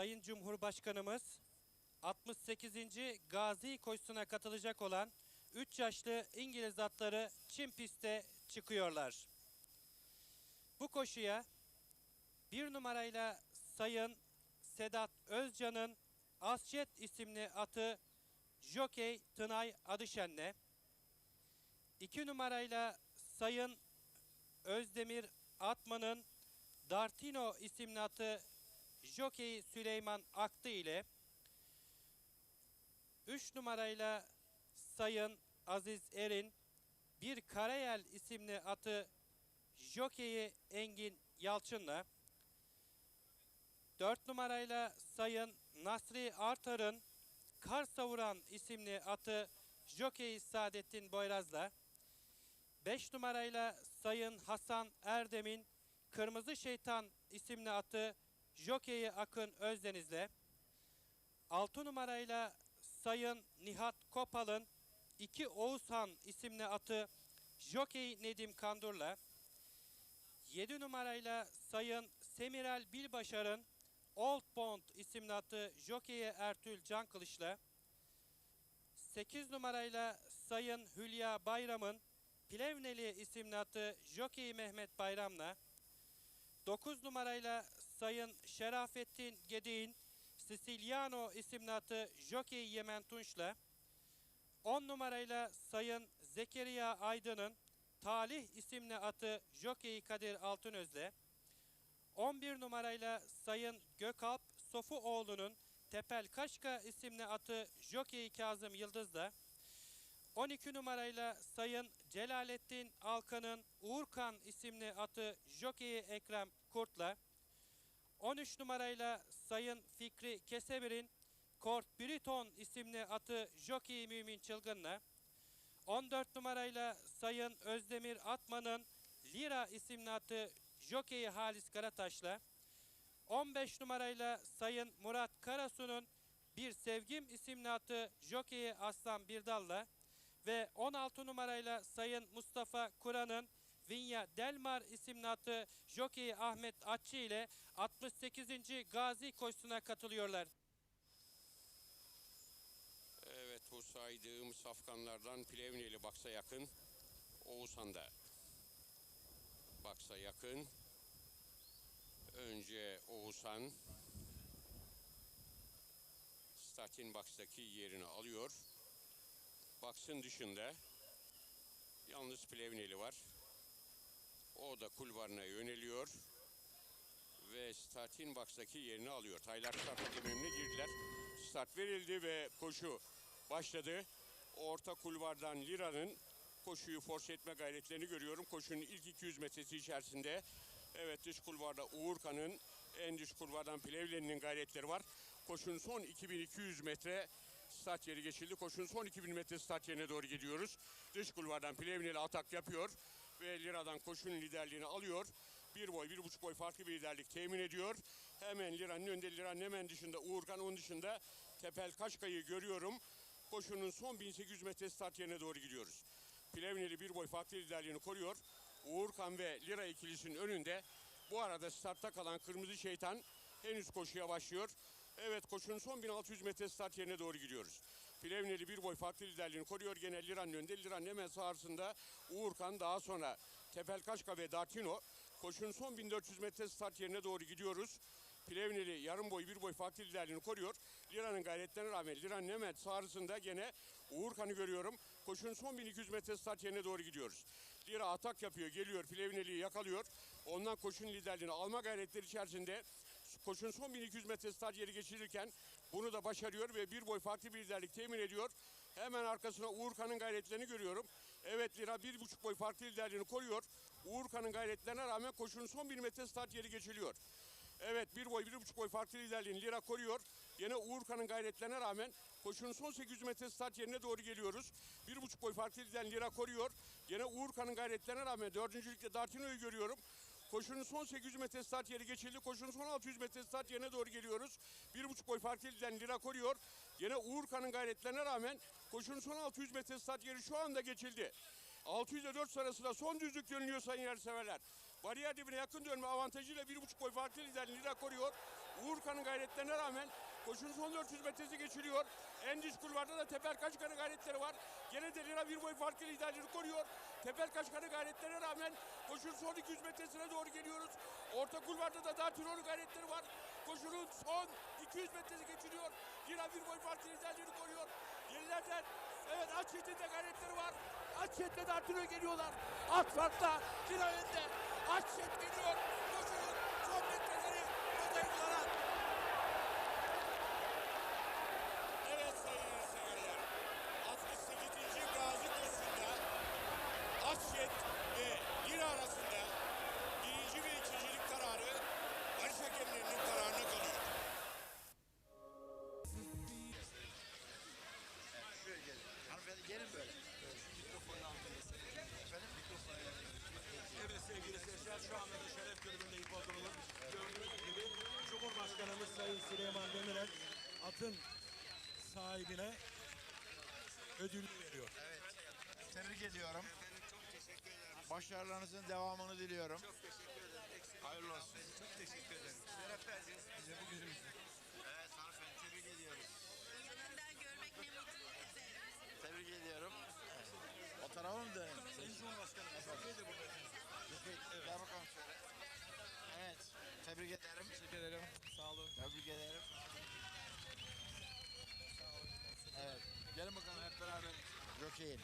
Sayın Cumhurbaşkanımız 68. Gazi koşusuna katılacak olan 3 yaşlı İngiliz atları çim pistte çıkıyorlar. Bu koşuya bir numarayla Sayın Sedat Özcan'ın Asjet isimli atı Jokey Tınay Adışen'le, 2 numarayla Sayın Özdemir Atman'ın Dartino isimli atı Jokey Süleyman Aktı ile 3 numarayla Sayın Aziz Erin bir Karayel isimli atı Jokey'i Engin Yalçın'la 4 numarayla Sayın Nasri Artar'ın Kar Savuran isimli atı Jokey Saadettin Boyraz'la 5 numarayla Sayın Hasan Erdem'in Kırmızı Şeytan isimli atı Jokey'i Akın Özdeniz'le. 6 numarayla Sayın Nihat Kopal'ın 2 Oğuzhan isimli atı Jokey Nedim Kandur'la. 7 numarayla Sayın Semirel Bilbaşar'ın Old Bond isimli atı Jokey'i Ertül Can Kılıç'la 8 numarayla Sayın Hülya Bayram'ın Plevneli isimli atı Jokey Mehmet Bayram'la. 9 numarayla Sayın Şerafettin Gedik'in Siciliano isimli atı Jokey Yemen Tunç'la 10 numarayla Sayın Zekeriya Aydın'ın Talih isimli atı Jokey Kadir Altınöz'le 11 numarayla Sayın Gökalp Sofuoğlu'nun Tepel Kaşka isimli atı Jokey Kazım Yıldız'la 12 numarayla Sayın Celalettin Alkan'ın Uğurkan isimli atı Jokey Ekrem Kurt'la 13 numarayla Sayın Fikri Kesebir'in Kort Briton isimli atı Jokey Mümin Çılgın'la 14 numarayla Sayın Özdemir Atman'ın Lira isimli atı Jokey Halis Karataş'la 15 numarayla Sayın Murat Karasu'nun Bir Sevgim isimli atı Jokey Aslan Birdal'la ve 16 numarayla Sayın Mustafa Kur'an'ın Vinya Delmar isimli atı Jokey Ahmet Atçı ile 68. Gazi koşusuna katılıyorlar. Evet bu saydığım safkanlardan Plevneli Baksa yakın. Oğuzhan'da Baksa yakın. Önce Oğuzhan Statin Box'taki yerini alıyor. Box'ın dışında yalnız Plevneli var. O da kulvarına yöneliyor ve Statin Box'taki yerini alıyor. Taylar start dönemine girdiler. Start verildi ve koşu başladı. Orta kulvardan Lira'nın koşuyu force etme gayretlerini görüyorum. Koşunun ilk 200 metresi içerisinde evet dış kulvarda Uğurkan'ın en dış kulvardan Plevleni'nin gayretleri var. Koşunun son 2200 metre start yeri geçildi. Koşunun son 2000 metre start yerine doğru gidiyoruz. Dış kulvardan Plevneli atak yapıyor ve Lira'dan koşunun liderliğini alıyor. Bir boy, bir buçuk boy farklı bir liderlik temin ediyor. Hemen Lira'nın önünde, Lira'nın hemen dışında Uğurkan, onun dışında Tepel Kaşkay'ı görüyorum. Koşunun son 1800 metre start yerine doğru gidiyoruz. Plevneli bir boy farklı liderliğini koruyor. Uğurkan ve Lira ikilisinin önünde. Bu arada startta kalan Kırmızı Şeytan henüz koşuya başlıyor. Evet koşunun son 1600 metre start yerine doğru gidiyoruz. Plevneli bir boy farklı liderliğini koruyor. Gene Liran'ın önünde. Liran'ın hemen sağrısında Uğurkan daha sonra Tepel Kaşka ve Dartino. Koşunun son 1400 metre start yerine doğru gidiyoruz. Plevneli yarım boy bir boy farklı liderliğini koruyor. Lira'nın gayretlerine rağmen Lira'nın hemen sağrısında gene Uğurkan'ı görüyorum. Koşunun son 1200 metre start yerine doğru gidiyoruz. Lira atak yapıyor geliyor Plevneli'yi yakalıyor. Ondan koşunun liderliğini alma gayretleri içerisinde koşun son 1200 metre start yeri geçirirken bunu da başarıyor ve bir boy farklı bir liderlik temin ediyor. Hemen arkasına Uğurkan'ın gayretlerini görüyorum. Evet Lira bir buçuk boy farklı liderliğini koruyor. Uğurkan'ın gayretlerine rağmen koşunun son bir metre start yeri geçiliyor. Evet bir boy bir buçuk boy farklı liderliğini Lira koruyor. Yine Uğurkan'ın gayretlerine rağmen koşunun son 800 metre start yerine doğru geliyoruz. Bir buçuk boy farklı liderliğini Lira koruyor. Yine Uğurkan'ın gayretlerine rağmen dördüncülükte Dartino'yu görüyorum. Koşunun son 800 metre start yeri geçildi. Koşunun son 600 metre start yerine doğru geliyoruz. Bir buçuk boy fark edilden Lira koruyor. Yine Uğurkan'ın gayretlerine rağmen koşunun son 600 metre start yeri şu anda geçildi. 600 ile 4 sırasında son düzlük dönülüyor sayın yarışseverler. Bariyer dibine yakın dönme avantajıyla bir buçuk boy farklı lider Lira koruyor. Uğurkan'ın gayretlerine rağmen koşunun son 400 metresi geçiliyor. En düz kulvarda da Teper Kaçkan'ın gayretleri var. Gene de Lina bir boy farklı liderliğini koruyor. Teper Kaçkan'ın gayretlerine rağmen koşunun son 200 metresine doğru geliyoruz. Orta kulvarda da Dartiro'nun gayretleri var. Koşunun son 200 metresi geçiliyor. Lina bir boy farklı liderliğini koruyor. Gerilerden evet Açyet'in de gayretleri var. Açyet'le Dartiro geliyorlar. At farkla Lina önde. Açyet geliyor. Gelin böyle. Mikrofonun altındasın. Efendim mikrofonu. Evet sevgili seyirciler şu anda da şeref kulübünde hipodromun gördüğünüz gibi Cumhurbaşkanımız Sayın Süleyman Demirel atın sahibine ödül veriyor. Evet. Tebrik ediyorum. Başarılarınızın devamını diliyorum. Çok teşekkür ederim. Hayırlı olsun. Çok teşekkür ederim. Şeref verdiniz bize bu günümüzde. Evet hanımefendi tebrik ediyorum. Yanından görmek ne mutlu bize. Tebrik ediyorum. O tarafa mı dönelim? Sayın Cumhurbaşkanım Türkiye de burada efendim. Peki, gel bakalım şöyle. Evet. Tebrik ederim. Teşekkür ederim. Sağ olun. Tebrik ederim. Evet. Gelin bakalım hep beraber. Jockey'in.